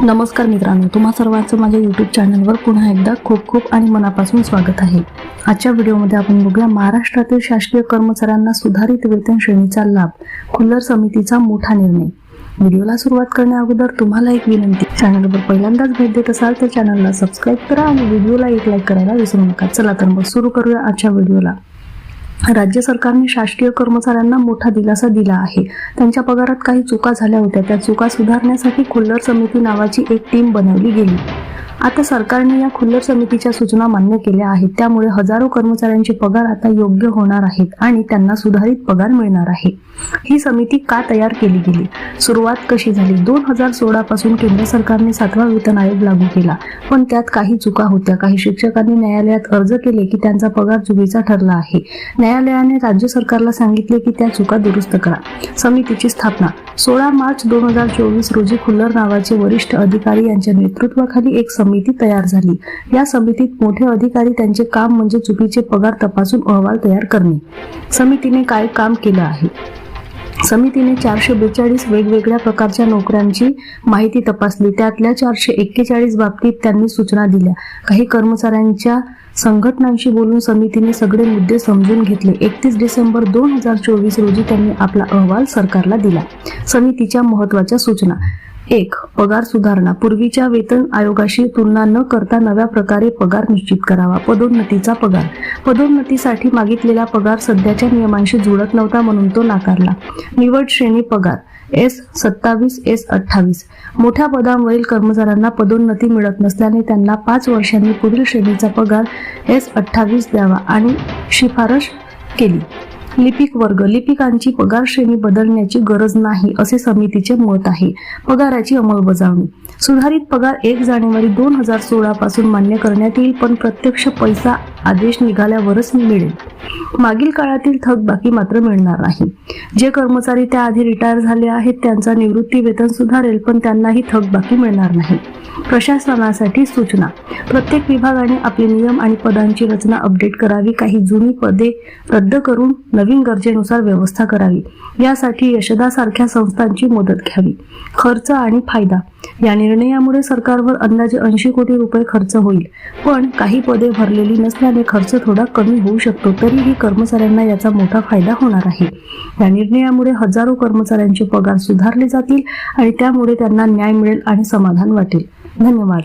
नमस्कार मित्रांनो तुम्हा सर्वांचं माझ्या यूट्यूब चॅनलवर पुन्हा एकदा खूप खूप आणि मनापासून स्वागत आहे. आजच्या व्हिडिओमध्ये आपण बघूया महाराष्ट्रातील शासकीय कर्मचाऱ्यांना सुधारित वेतन श्रेणीचा लाभ खुल्लर समितीचा मोठा निर्णय. व्हिडिओला सुरुवात करण्या अगोदर तुम्हाला एक विनंती चॅनलवर पहिल्यांदाच भेट देत असाल तर चॅनलला सबस्क्राईब करा आणि व्हिडिओला एक लाईक करायला विसरू नका. चला तर मग सुरू करूया आजच्या व्हिडिओला. राज्य सरकारने शासकीय कर्मचाऱ्यांना मोठा दिलासा दिला आहे. त्यांच्या पगारात काही चुका झाल्या होत्या. त्या चुका सुधारण्यासाठी खुल्लर समिती नावाची एक टीम बनवली गेली. आता सरकारने या खुल्लर समितीच्या सूचना मान्य केल्या आहेत. त्यामुळे हजारो कर्मचाऱ्यांचे पगार आता योग्य होणार आहेत आणि त्यांना सुधारित पगार मिळणार आहे. ही समिती का तयार केली गेली? सुरुवात कशी झाली? दोन हजार सोळा पासून केंद्र सरकारने सातवा वेतन आयोग लागू केला. पण त्यात काही चुका होत्या. काही शिक्षकांनी न्यायालयात अर्ज केले की त्यांचा पगार चुकीचा ठरला आहे. न्यायालयाने राज्य सरकारला सांगितले की त्या चुका दुरुस्त करा. समितीची स्थापना सोळा मार्च दोन हजार चोवीस रोजी खुल्लर नावाचे वरिष्ठ अधिकारी यांच्या नेतृत्वाखाली एक समिती तयार झाली. या समितीत मोठे अधिकारी त्यांचे काम म्हणजे चुकीचे पगार तपासून अहवाल तयार करणे. समितीने काय काम केलं आहे? समितीने चारशे बेचाळीस वेगवेगळ्या प्रकारच्या नोकऱ्यांची माहिती तपासली. त्यातल्या चारशे एक्केचाळीस बाबतीत त्यांनी सूचना दिल्या. काही कर्मचाऱ्यांच्या संघटनांशी बोलून समितीने सगळे मुद्दे समजून घेतले. एकतीस डिसेंबर दोन हजार चोवीस रोजी त्यांनी आपला अहवाल सरकारला दिला. समितीच्या महत्त्वाच्या सूचना. एक पगार सुधारणा. पूर्वीच्या वेतन आयोगाशी तुलना न करता नव्या प्रकारे पगार निश्चित करावा. पदोन्नतीचा पगार. पदोन्नतीसाठी मागितलेला पगार सध्याच्या नियमांशी जुळत नव्हता म्हणून तो नाकारला. निवड श्रेणी पगार. एस सत्तावीस एस अठ्ठावीस. मोठ्या पदांवरील कर्मचाऱ्यांना पदोन्नती मिळत नसल्याने त्यांना पाच वर्षांनी पुढील श्रेणीचा पगार एस अठ्ठावीस द्यावा आणि शिफारस केली. लिपिक वर्ग लिपिकांची पगार श्रेणी बदलण्याची गरज नाही असे समितीचे मत आहे. पगाराची अंमलबजावणी. सुधारित पगार एक जानेवारी दोन हजार सोळा पासून मान्य करण्यात येईल पण प्रत्यक्ष पैसा आदेश निघाल्यावरच मिळेल. मागील काळातील थकबाकी मात्र मिळणार नाही. जे कर्मचारी त्याआधी रिटायर झाले आहेत त्यांचा निवृत्ती वेतन सुधारेल पण त्यांनाही थकबाकी मिळणार नाही. प्रशासनासाठी सूचना. प्रत्येक विभागाने आपले नियम आणि पदांची रचना अपडेट करावी काही जुनी पदे रद्द करून नवीन गरजेनुसार व्यवस्था करावी. यासाठी यशदासारख्या संस्थांची मदत घ्यावी. खर्च आणि फायदा. या निर्णयामुळे सरकारवर अंदाजे ऐंशी कोटी रुपये खर्च होईल. पण काही पदे भरलेली नसल्याने खर्च थोडा कमी होऊ शकतो तरीही कर्मचाऱ्यांना याचा मोठा फायदा होणार आहे. या निर्णयामुळे हजारो कर्मचाऱ्यांचे पगार सुधारले जातील आणि त्यामुळे त्यांना न्याय मिळेल आणि समाधान वाटेल. धन्यवाद.